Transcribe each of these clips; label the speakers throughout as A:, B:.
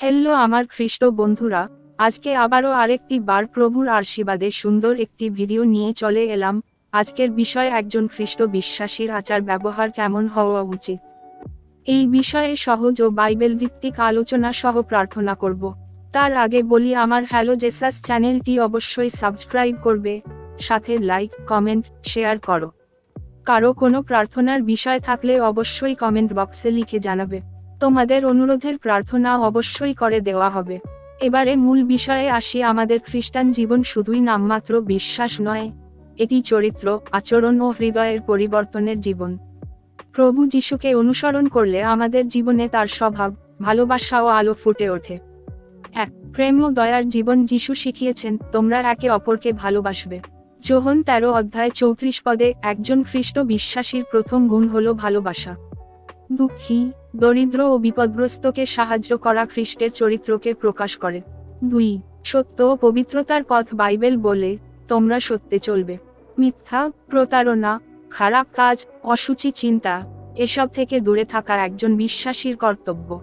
A: Hello আমার খ্রিস্ট বন্ধুরা, আজকে আবারও আরেকটি বার প্রভুর আশীর্বাদে সুন্দর একটি ভিডিও নিয়ে চলে এলাম। আজকের বিষয় একজন খ্রিস্ট বিশ্বাসীর আচার ব্যবহার কেমন হওয়া উচিত? এই বিষয়ে সহজ ও বাইবেল ভিত্তিক আলোচনা সহ প্রার্থনা করব। তার আগে বলি আমার হ্যালো জেসাস চ্যানেলটি অবশ্যই সাবস্ক্রাইব করবে, সাথে লাইক, কমেন্ট, শেয়ার করো। কারও কোনো প্রার্থনার বিষয় থাকলে অবশ্যই কমেন্ট বক্সে লিখে জানাবে। তোমাদের অনুরোধের প্রার্থনা অবশ্যই করে দেওয়া হবে। এবারে মূল বিষয়ে আসি, আমাদের খ্রিস্টান জীবন শুধুই নামমাত্র বিশ্বাস নয়, এটি চরিত্র, আচরণ ও হৃদয়ের পরিবর্তনের জীবন। প্রভু যিশুকে অনুসরণ করলে আমাদের জীবনে তার স্বভাব, ভালোবাসা ও আলো ফুটে ওঠে। এক, প্রেম ও দয়ার জীবন যিশু শিখিয়েছেন, তোমরা একে অপরকে ভালোবাসবে। যোহন তেরো অধ্যায় চৌত্রিশ পদে, একজন খ্রিস্ট বিশ্বাসীর প্রথম গুণ হল ভালোবাসা। দুঃখী, দরিদ্র ও বিপদগ্রস্তকে সাহায্য করা খ্রিস্টের চরিত্রকে প্রকাশ করে। দুই, সত্য ও পবিত্রতার পথ বাইবেল বলে তোমরা সত্যে চলবে। মিথ্যা, প্রতারণা, খারাপ কাজ, অসুচি চিন্তা, এসব থেকে দূরে থাকা একজন বিশ্বাসীর কর্তব্য।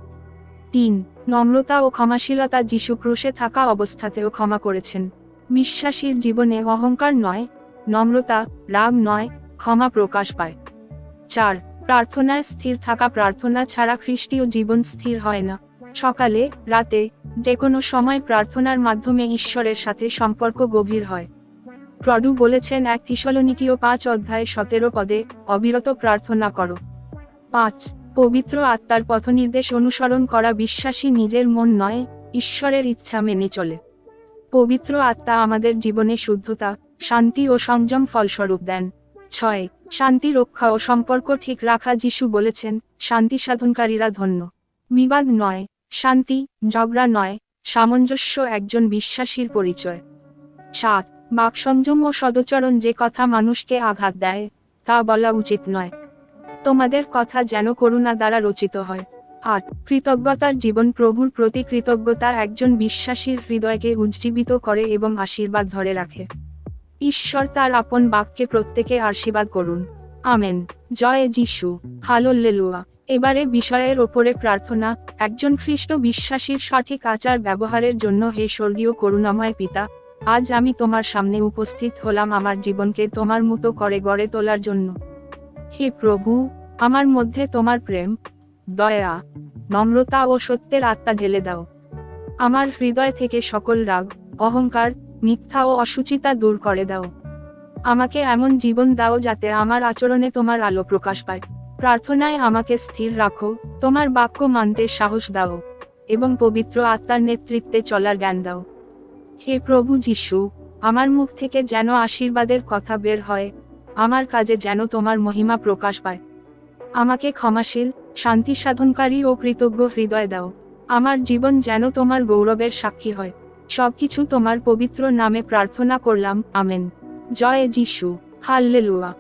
A: তিন, নম্রতা ও ক্ষমাশীলতা যিশু ক্রুশে থাকা অবস্থাতেও ক্ষমা করেছেন। বিশ্বাসীর জীবনে অহংকার নয়, নম্রতা, রাগ নয়, ক্ষমা প্রকাশ পায়। চার প্রার্থনায় স্থির থাকা প্রার্থনা ছাড়া খ্রিস্টীয় জীবন স্থির হয় না। সকালে, রাতে যে কোনো সময় প্রার্থনার মাধ্যমে ঈশ্বরের সাথে সম্পর্ক গভীর হয়। প্রডু বলেছেন এক তিসলনিকীয় পাঁচ অধ্যায় সতেরো পদে, অবিরত প্রার্থনা করো। পাঁচ, পবিত্র আত্মার পথনির্দেশ অনুসরণ করা বিশ্বাসী নিজের মন নয়, ঈশ্বরের ইচ্ছা মেনে চলে। পবিত্র আত্মা আমাদের জীবনে শুদ্ধতা, শান্তি ও সংযম ফলস্বরূপ দেন। ছয় শান্তি রক্ষা ও সম্পর্ক ঠিক রাখা যিশু বলেছেন, শান্তি সাধনকারীরা ধন্য। বিবাদ নয়, শান্তি, ঝগড়া নয়, সামঞ্জস্য একজন বিশ্বাসীর পরিচয়। সাত, বাকসংযম ও সদচরণ যে কথা মানুষকে আঘাত দেয়, তা বলা উচিত নয়। তোমাদের কথা যেন করুণা দ্বারা রচিত হয়। আট, কৃতজ্ঞতার জীবন প্রভুর প্রতি কৃতজ্ঞতা একজন বিশ্বাসীর হৃদয়কে উজ্জীবিত করে এবং আশীর্বাদ ধরে রাখে। ঈশ্বর তার আপন বাক্যে প্রত্যেকে আশীর্বাদ করুন। আমেন। জয় যিশু। হালোল্লেলুয়া এবারে বিষয়ের ওপরে প্রার্থনা, একজন খ্রিস্ট বিশ্বাসীর সঠিক আচার ব্যবহারের জন্য হে স্বর্গীয় করুণাময় পিতা, আজ আমি তোমার সামনে উপস্থিত হলাম আমার জীবনকে তোমার মতো করে গড়ে তোলার জন্য। হে প্রভু, আমার মধ্যে তোমার প্রেম, দয়া, নম্রতা ও সত্যের আত্মা ঢেলে দাও। আমার হৃদয় থেকে সকল রাগ, অহংকার মিথ্যা ও অসুচিতা দূর করে দাও। আমাকে এমন জীবন দাও যাতে আমার আচরণে তোমার আলো প্রকাশ পায়। প্রার্থনায় আমাকে স্থির রাখো, তোমার বাক্য মানতে সাহস দাও, এবং পবিত্র আত্মার নেতৃত্বে চলার জ্ঞান দাও। হে প্রভু যিশু, আমার মুখ থেকে যেন আশীর্বাদের কথা বের হয়, আমার কাজে যেন তোমার মহিমা প্রকাশ পায়। আমাকে ক্ষমাশীল, শান্তি সাধনকারী ও কৃতজ্ঞ হৃদয় দাও, আমার জীবন যেন তোমার গৌরবের সাক্ষী হয়। সবকিছু তোমার পবিত্র নামে প্রার্থনা করলাম আমেন। জয় যিশু। হাল্লেলুয়া।